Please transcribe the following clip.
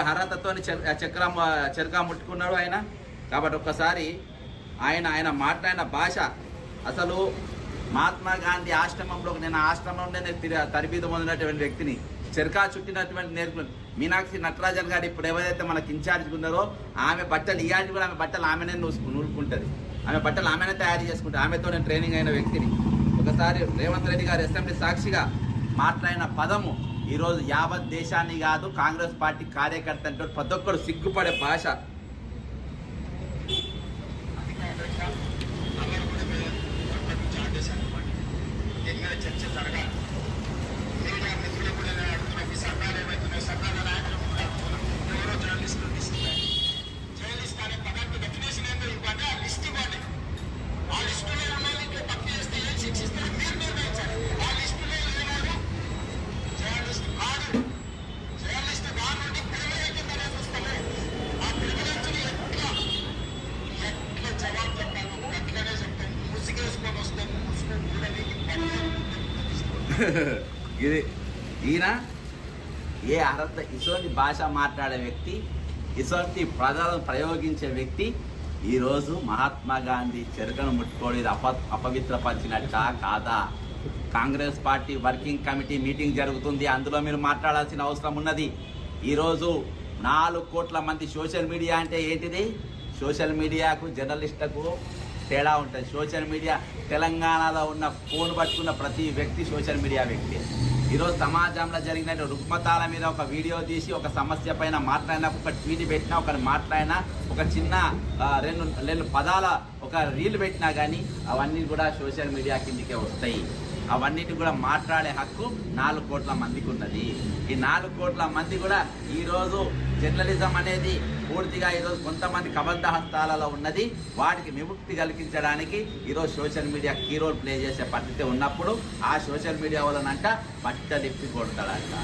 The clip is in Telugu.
అర్హతతో చక్రం చెరక ముట్టుకున్నాడు ఆయన. కాబట్టి ఒక్కసారి ఆయన ఆయన మాట్లాడిన భాష అసలు మహాత్మా గాంధీ ఆశ్రమంలో నేను ఆశ్రమంలోనే నేను తరబీదు పొందినటువంటి వ్యక్తిని చెరకా చుట్టినటువంటి నేర్పు మీనాక్షి నటరాజన్ గారు ఇప్పుడు ఎవరైతే మనకి ఇన్ఛార్జ్ ఉన్నారో ఆమె బట్టలు ఇయాలి కూడా ఆమె బట్టలు ఆమెనే నూరుకుంటుంది. ఆమె బట్టలు ఆమెనే తయారు చేసుకుంటుంది. ఆమెతో నేను ట్రైనింగ్ అయిన వ్యక్తిని. ఒకసారి రేవంత్ రెడ్డి గారు అసెంబ్లీ సాక్షిగా మాట్లాడిన పదము ఈరోజు యావత్ దేశాన్ని కాదు కాంగ్రెస్ పార్టీ కార్యకర్త అంటే ప్రతి ఒక్కరు సిగ్గుపడే భాష. ఇది ఈయన ఏ అర్హత ఇటువంటి భాష మాట్లాడే వ్యక్తి ఇటువంటి పదాలను ప్రయోగించే వ్యక్తి ఈరోజు మహాత్మా గాంధీ చెరుకను ముట్టుకోవడం ఇది అప అపవిత్రపరిచినట్ట కాదా? Congress party working committee meeting జరుగుతుంది అందులో మీరు మాట్లాడాల్సిన అవసరం ఉన్నది. ఈరోజు నాలుగు కోట్ల మంది సోషల్ మీడియా అంటే ఏంటిది? సోషల్ మీడియాకు జర్నలిస్టులకు తేడా ఉంటుంది. సోషల్ మీడియా తెలంగాణలో ఉన్న ఫోన్ పట్టుకున్న ప్రతి వ్యక్తి సోషల్ మీడియా వ్యక్తి. ఈరోజు సమాజంలో జరిగిన రుగ్మతాల మీద ఒక వీడియో తీసి ఒక సమస్య పైన మాట్లాడినా ఒక ట్వీట్ పెట్టినా ఒక మాట్లాడినా ఒక చిన్న రెండు రెండు పదాల ఒక రీల్ పెట్టినా కానీ అవన్నీ కూడా సోషల్ మీడియా కిందికే వస్తాయి. అవన్నిటి కూడా మాట్లాడే హక్కు నాలుగు కోట్ల మందికి ఉన్నది ఈ నాలుగు కోట్ల మంది కూడా ఈరోజు జర్నలిజం అనేది పూర్తిగా ఈరోజు కొంతమంది కబద్ధ హస్తాలలో ఉన్నది. వాటికి విముక్తి కలిగించడానికి ఈరోజు social media key role play చేసే పద్ధతి ఉన్నప్పుడు ఆ సోషల్ మీడియా వలనంట బట్టలిప్పి కొడతాడంట.